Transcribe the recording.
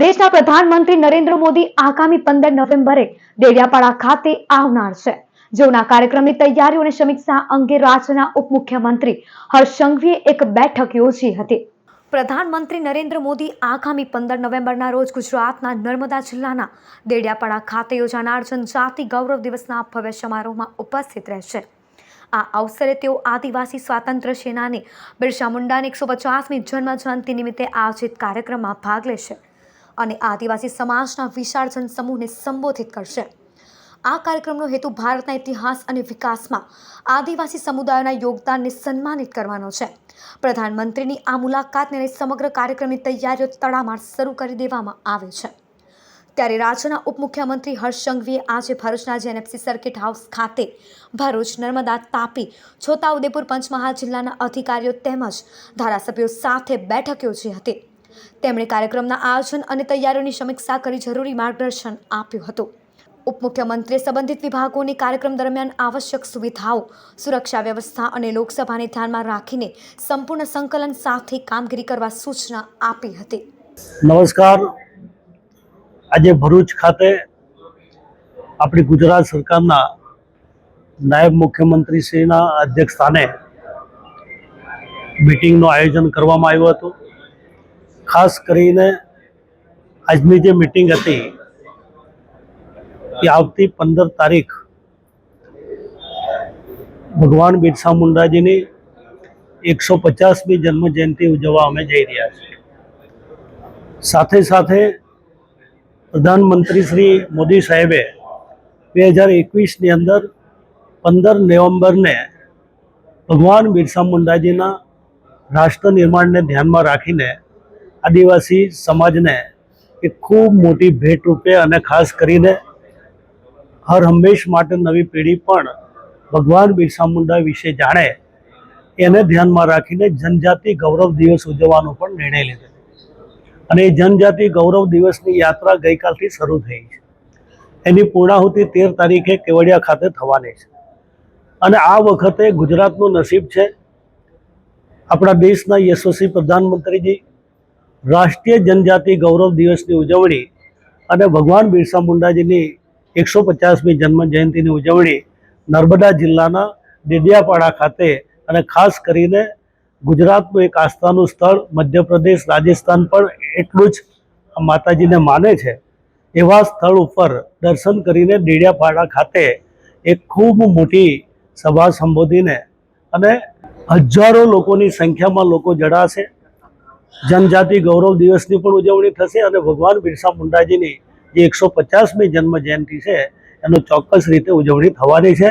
દેશના પ્રધાનમંત્રી નરેન્દ્ર મોદી આગામી પંદર નવેમ્બરે ડેડિયાપાડા ખાતે આવનાર છે. જેઓના કાર્યક્રમની તૈયારીઓ અને સમીક્ષા અંગે રાજ્યના ઉપમુખ્યમંત્રી હર્ષ સંઘવીએ એક બેઠક યોજી હતી. પ્રધાનમંત્રી નરેન્દ્ર મોદી આગામી પંદર નવેમ્બરના રોજ ગુજરાતના નર્મદા જિલ્લાના દેડિયાપાડા ખાતે યોજાનાર જનજાતિ ગૌરવ દિવસના ભવ્ય સમારોહમાં ઉપસ્થિત રહેશે. આ અવસરે તેઓ આદિવાસી સ્વાતંત્ર્ય સેનાની બિરસા મુંડાની એકસો પચાસમી જન્મ જયંતિ નિમિત્તે આયોજિત કાર્યક્રમમાં ભાગ લેશે. અને આદિવાસી સમાજના વિશાળ જનસમૂહને સંબોધિત કરશે. આ કાર્યક્રમનો હેતુ ભારતના ઇતિહાસ અને વિકાસમાં આદિવાસી સમુદાયોના યોગદાનને સન્માનિત કરવાનો છે. પ્રધાનમંત્રીની આ મુલાકાતને સમગ્ર કાર્યક્રમની તૈયારીઓ તડામાર શરૂ કરી દેવામાં આવે છે. ત્યારે રાજ્યના ઉપમુખ્યમંત્રી હર્ષ સંઘવીએ આજે ભરૂચના જેએનએફસી સર્કિટ હાઉસ ખાતે ભરૂચ, નર્મદા, તાપી, છોટાઉદેપુર પંચમહાલ જિલ્લાના અધિકારીઓ તેમજ ધારાસભ્યો સાથે બેઠક યોજી હતી. તેમણે કાર્યક્રમના આયોજન અને તૈયારીઓની સમીક્ષા કરી જરૂરી માર્ગદર્શન આપ્યું હતું. ઉપમુખ્યમંત્રીએ સંબંધિત વિભાગોની કાર્યક્રમ દરમિયાન આવશ્યક સુવિધાઓ, સુરક્ષા વ્યવસ્થા અને લોકસભાને ધ્યાનમાં રાખીને સંપૂર્ણ સંકલન સાથે કામગીરી કરવા સૂચના આપી હતી. નમસ્કાર. આજે ભરૂચ ખાતે આપણી ગુજરાત સરકારના નાયબ મુખ્યમંત્રીશ્રીના અધ્યક્ષ સ્થાને મિટિંગનું આયોજન કરવામાં આવ્યું હતું. ખાસ કરીને આજની જે મિટિંગ હતી, એ આવતી પંદર તારીખ ભગવાન બિરસા મુંડાજીની એકસો પચાસમી જન્મ ઉજવવા અમે જઈ રહ્યા છીએ. સાથે સાથે પ્રધાનમંત્રી શ્રી મોદી સાહેબે બે હજાર એકવીસની અંદર પંદર નવેમ્બરને ભગવાન બિરસા મુંડાજીના રાષ્ટ્ર નિર્માણને ધ્યાનમાં રાખીને આદિવાસી સમાજને એ ખૂબ મોટી ભેટ રૂપે અને ખાસ કરીને હર હંમેશ માટે નવી પેઢી પણ ભગવાન બિરસા મુંડા વિશે જાણે, એને ધ્યાનમાં રાખીને જનજાતિ ગૌરવ દિવસ ઉજવવાનો પણ નિર્ણય લીધો. અને એ જનજાતિ ગૌરવ દિવસની યાત્રા ગઈકાલથી શરૂ થઈ છે. એની પૂર્ણાહુતિ તેર તારીખે કેવડિયા ખાતે થવાની છે. અને આ વખતે ગુજરાતનું નસીબ છે આપણા દેશના યશસ્વી પ્રધાનમંત્રીજી રાષ્ટ્રીય જનજાતિ ગૌરવ દિવસની ઉજવણી અને ભગવાન બિરસા મુંડાજીની એકસો પચાસમી જન્મ જયંતિની ઉજવણી નર્મદા જિલ્લાના ડેડિયાપાડા ખાતે અને ખાસ કરીને ગુજરાતનું એક આસ્થાનું સ્થળ મધ્યપ્રદેશ, રાજસ્થાન પણ એટલું જ માતાજીને માને છે. એવા સ્થળ ઉપર દર્શન કરીને ડેડિયાપાડા ખાતે એક ખૂબ મોટી સભા સંબોધીને અને હજારો લોકોની સંખ્યામાં લોકો જડાશે. જનજાતિ ગૌરવ દિવસની પણ ઉજવણી થશે અને ભગવાન બિરસા મુંડાજીની જે એકસો પચાસમી જન્મ જયંતિ છે, એનો ચોક્કસ રીતે ઉજવણી થવાની છે.